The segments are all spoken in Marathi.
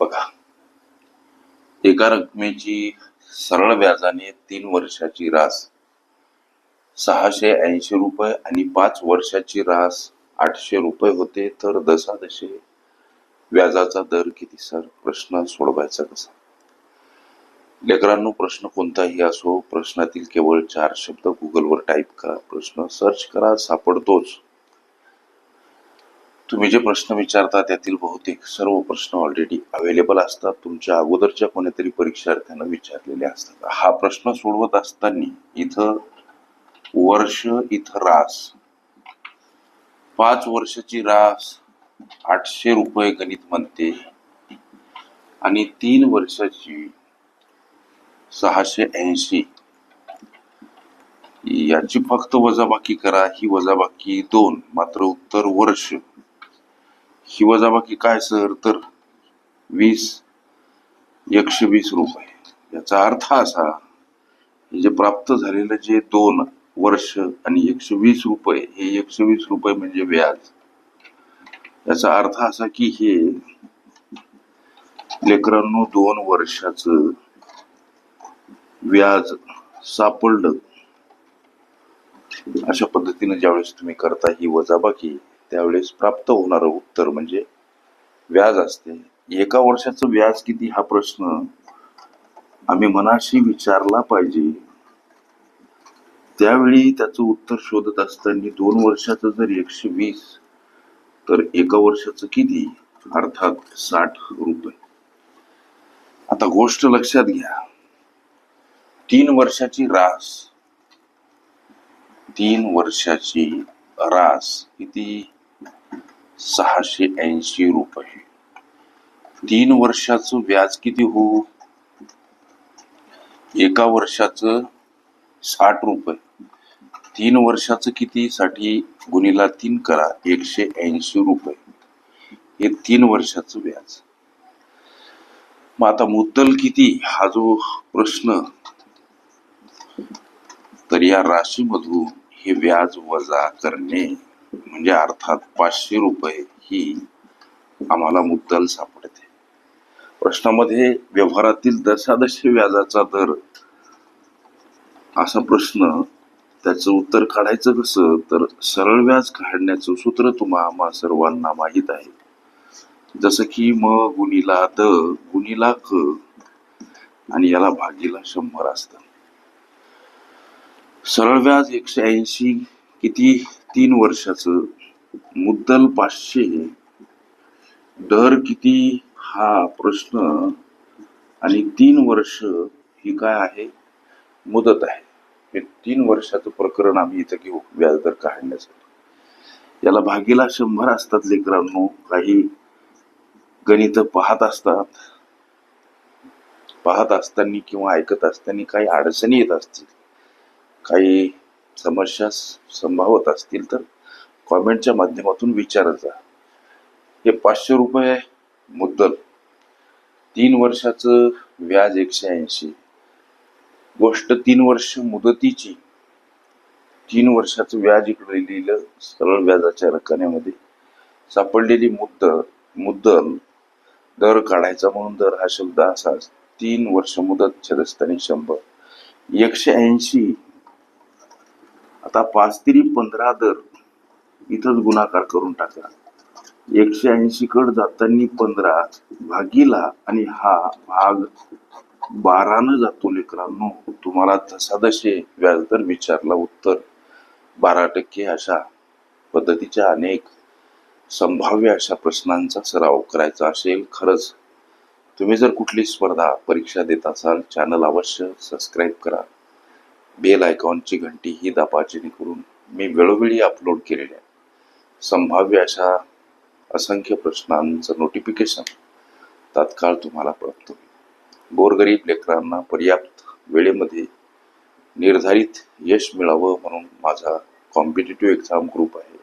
बघा. एका रकमेची सरळ व्याजाने तीन वर्षाची रास सहाशे ऐंशी रुपये आणि पाच वर्षाची रास आठशे रुपये होते तर दशादशे व्याजाचा दर किती सर? प्रश्न सोडवायचा कसा? लेकरांनो प्रश्न कोणताही असो प्रश्नातील केवळ चार शब्द गुगलवर टाईप करा. प्रश्न सर्च करा सापडतोच. तुम्ही जे प्रश्न विचारता त्यातील बहुतेक सर्व प्रश्न ऑलरेडी अवेलेबल असतात. तुमच्या अगोदरच्या कोणीतरी परीक्षार्थ्यांना विचारलेले असतात. हा प्रश्न सोडवत असताना इथं वर्ष इथं रास. पाच वर्षाची रास आठशे रुपये गणित म्हणते. आणि तीन वर्षाची सहाशे ऐंशी. याची फक्त वजाबाकी करा. ही वजाबाकी दोन. मात्र उत्तर वर्ष. शिवजाबाकी वजाबाकी काय सर तर वीस एकशे वीस रुपये. याचा अर्थ असा हे जे प्राप्त झालेलं जे दोन वर्ष आणि एकशे वीस रुपये हे एकशे वीस रुपये म्हणजे व्याज. याचा अर्थ असा की हे लेकरांनो दोन वर्षाचं व्याज सापडलं. अशा पद्धतीने ज्यावेळेस तुम्ही करता ही वजाबाकी त्यावेळेस प्राप्त होणारं उत्तर म्हणजे व्याज असते. एका वर्षाचं व्याज किती? हा प्रश्न आम्ही मनाशी विचारला पाहिजे. त्यावेळी त्याचं उत्तर शोधत असताना दोन वर्षाचं जर एकशे वीस तर एका वर्षाचं किती? अर्थात साठ रुपये. आता गोष्ट लक्षात घ्या. तीन वर्षाची रास. तीन वर्षाची रास किती? सहाशे ऐंशी रुपये. तीन वर्षाचं व्याज किती हो? एका वर्षाचं साठ रुपये. तीन वर्षाचं किती? साठी गुणीला तीन करा एकशे ऐंशी रुपये. हे तीन वर्षाचं व्याज. मग आता मुद्दल किती? हा जो प्रश्न. तर या राशीमधून हे व्याज वजा करणे म्हणजे अर्थात पाचशे रुपये ही आम्हाला मुद्दल सापडते. प्रश्नामध्ये व्यवहारातील दशादश व्याजाचा दर असा प्रश्न त्याचं उत्तर काढायचं कसं? तर सरळ व्याज काढण्याचं सूत्र तुम्हा आम्हा सर्वांना माहीत आहे. जसं की म गुणीला द गुणीला क आणि याला भागीला शंभर असतं. सरळ व्याज एकशे ऐंशी किती तीन वर्षाचं मुद्दल पाचशे. दर किती? हा प्रश्न. आणि तीन वर्ष ही काय आहे? मुदत आहे. हे तीन वर्षाचं प्रकरण आम्ही इथं घेऊ. व्याजदर काढण्यासाठी याला भागीला शंभर असतात लेकरांनो. काही गणित पाहत असतात. पाहत असताना किंवा ऐकत असताना काही अडचणी येत असतील. काही समस्या संभावत असतील तर कॉमेंटच्या माध्यमातून विचारत जा. हे पाचशे रुपये मुद्दल. तीन वर्षाचं व्याज एकशे ऐंशी. गोष्ट तीन वर्ष मुदतीची. तीन वर्षाचं व्याज इकडे लिहिलं सरळ व्याजाच्या रकण्यामध्ये. सापडलेली मुद्द मुद्दल दर काढायचा म्हणून दर हा शब्द असाच. तीन वर्ष मुदत छदस्थानी शंभर. एकशे ऐंशी आता पाच तिरी पंधरा दर इथंच गुणाकार करून टाका. एकशे ऐंशी कड जाताना पंधरा भागीला आणि हा भाग बारानं जातो लेकरांनो. तुम्हाला जसादशे व्याजदर विचारला उत्तर. बारा टक्के अशा पद्धतीच्या अनेक संभाव्य अशा प्रश्नांचा सराव करायचा असेल खरंच. तुम्ही जर कुठली स्पर्धा परीक्षा देत असाल चॅनल अवश्य सबस्क्राईब करा. बेल आयकॉनची घंटी ही दाबा जेणेकरून मी वेळोवेळी अपलोड केलेल्या संभाव्य अशा असंख्य प्रश्नांचं नोटिफिकेशन तात्काळ तुम्हाला प्राप्त होईल गोरगरीब लेकरांना पर्याप्त वेळेमध्ये निर्धारित यश मिळावं म्हणून माझा कॉम्पिटेटिव्ह एक्झाम ग्रुप आहे.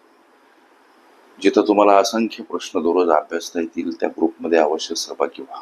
जिथं तुम्हाला असंख्य प्रश्न दररोज अभ्यासता येतील त्या ग्रुपमध्ये अवश्य सहभागी व्हा.